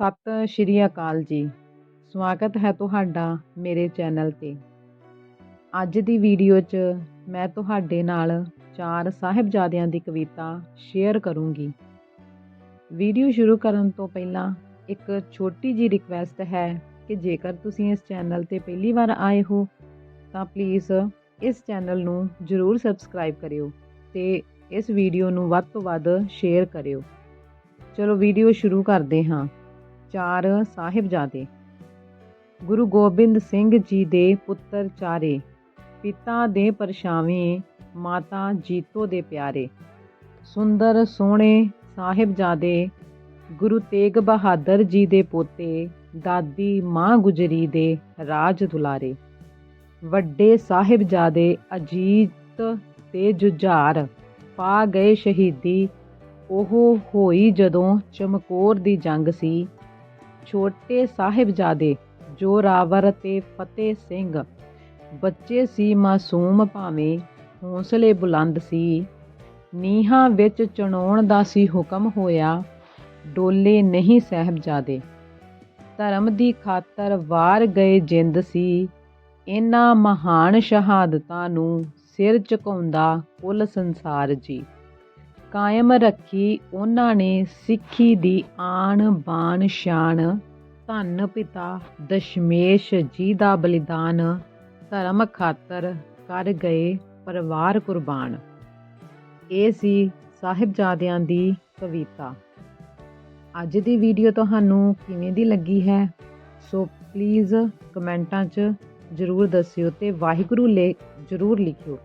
ਸਤਿ ਸ਼੍ਰੀ ਅਕਾਲ ਜੀ। ਸਵਾਗਤ ਹੈ ਤੁਹਾਡਾ ਮੇਰੇ ਚੈਨਲ ਤੇ। ਅੱਜ ਦੀ ਵੀਡੀਓ 'ਚ ਮੈਂ ਤੁਹਾਡੇ ਨਾਲ ਚਾਰ ਸਾਹਿਬਜ਼ਾਦਿਆਂ ਦੀ ਕਵਿਤਾ ਸ਼ੇਅਰ ਕਰੂੰਗੀ। ਵੀਡੀਓ ਸ਼ੁਰੂ ਕਰਨ ਤੋਂ ਪਹਿਲਾਂ ਇੱਕ ਛੋਟੀ ਜੀ ਰਿਕਵੈਸਟ ਹੈ ਕਿ ਜੇਕਰ ਤੁਸੀਂ ਇਸ ਚੈਨਲ ਤੇ ਪਹਿਲੀ ਵਾਰ ਆਏ ਹੋ, ਤਾਂ ਪਲੀਜ਼ ਇਸ ਚੈਨਲ ਨੂੰ ਜ਼ਰੂਰ ਸਬਸਕ੍ਰਾਈਬ ਕਰਿਓ ਤੇ ਇਸ ਵੀਡੀਓ ਨੂੰ ਵੱਧ ਤੋਂ ਵੱਧ ਸ਼ੇਅਰ ਕਰਿਓ। ਚਲੋ ਵੀਡੀਓ ਸ਼ੁਰੂ ਕਰਦੇ ਹਾਂ। ਚਾਰ ਸਾਹਿਬਜ਼ਾਦੇ। ਗੁਰੂ ਗੋਬਿੰਦ ਸਿੰਘ ਜੀ ਦੇ ਪੁੱਤਰ ਚਾਰੇ, ਪਿਤਾ ਦੇ ਪਰਛਾਵੇਂ, ਮਾਤਾ ਜੀਤੋ ਦੇ ਪਿਆਰੇ। ਸੁੰਦਰ, ਸੋਹਣੇ ਸਾਹਿਬਜ਼ਾਦੇ ਗੁਰੂ ਤੇਗ ਬਹਾਦਰ ਜੀ ਦੇ ਪੋਤੇ, ਦਾਦੀ ਮਾਂ ਗੁਜਰੀ ਦੇ ਰਾਜ ਦੁਲਾਰੇ। ਵੱਡੇ ਸਾਹਿਬਜ਼ਾਦੇ ਅਜੀਤ ਤੇ ਜੁਝਾਰ ਪਾ ਗਏ ਸ਼ਹੀਦੀ। ਉਹ ਹੋਈ ਜਦੋਂ ਚਮਕੌਰ ਦੀ ਜੰਗ ਸੀ। ਛੋਟੇ ਸਾਹਿਬਜ਼ਾਦੇ ਜੋਰਾਵਰ ਤੇ ਫਤਿਹ ਸਿੰਘ। ਬੱਚੇ ਸੀ ਮਾਸੂਮ ਭਾਵੇਂ ਹੌਸਲੇ ਬੁਲੰਦ ਸੀ। ਨੀਹਾਂ ਵਿੱਚ ਚਣਾਉਣ ਦਾ ਸੀ ਹੁਕਮ ਹੋਇਆ, ਡੋਲੇ ਨਹੀਂ ਸਾਹਿਬਜ਼ਾਦੇ। ਧਰਮ ਦੀ ਖਾਤਰ ਵਾਰ ਗਏ ਜਿੰਦ ਸੀ। ਇਹਨਾਂ ਮਹਾਨ ਸ਼ਹਾਦਤਾਂ ਨੂੰ ਸਿਰ ਝੁਕਾਉਂਦਾ ਕੁੱਲ ਸੰਸਾਰ ਜੀ। ਕਾਇਮ ਰੱਖੀ ਉਹਨਾਂ ਨੇ ਸਿੱਖੀ ਦੀ ਆਣ ਬਾਣ ਸ਼ਾਨ ਧੰਨ ਪਿਤਾ ਦਸ਼ਮੇਸ਼ ਜੀ ਦਾ ਬਲੀਦਾਨ, ਧਰਮ ਖਾਤਰ ਕਰ ਗਏ ਪਰਿਵਾਰ ਕੁਰਬਾਨ। ਇਹ ਸੀ ਸਾਹਿਬਜ਼ਾਦਿਆਂ ਦੀ ਕਵਿਤਾ। ਅੱਜ ਦੀ ਵੀਡੀਓ ਤੁਹਾਨੂੰ ਕਿਵੇਂ ਦੀ ਲੱਗੀ ਹੈ? ਸੋ ਪਲੀਜ਼ ਕਮੈਂਟਾਂ 'ਚ ਜ਼ਰੂਰ ਦੱਸਿਓ ਤੇ ਵਾਹਿਗੁਰੂ ਲੇ, ਜ਼ਰੂਰ ਲਿਖਿਓ।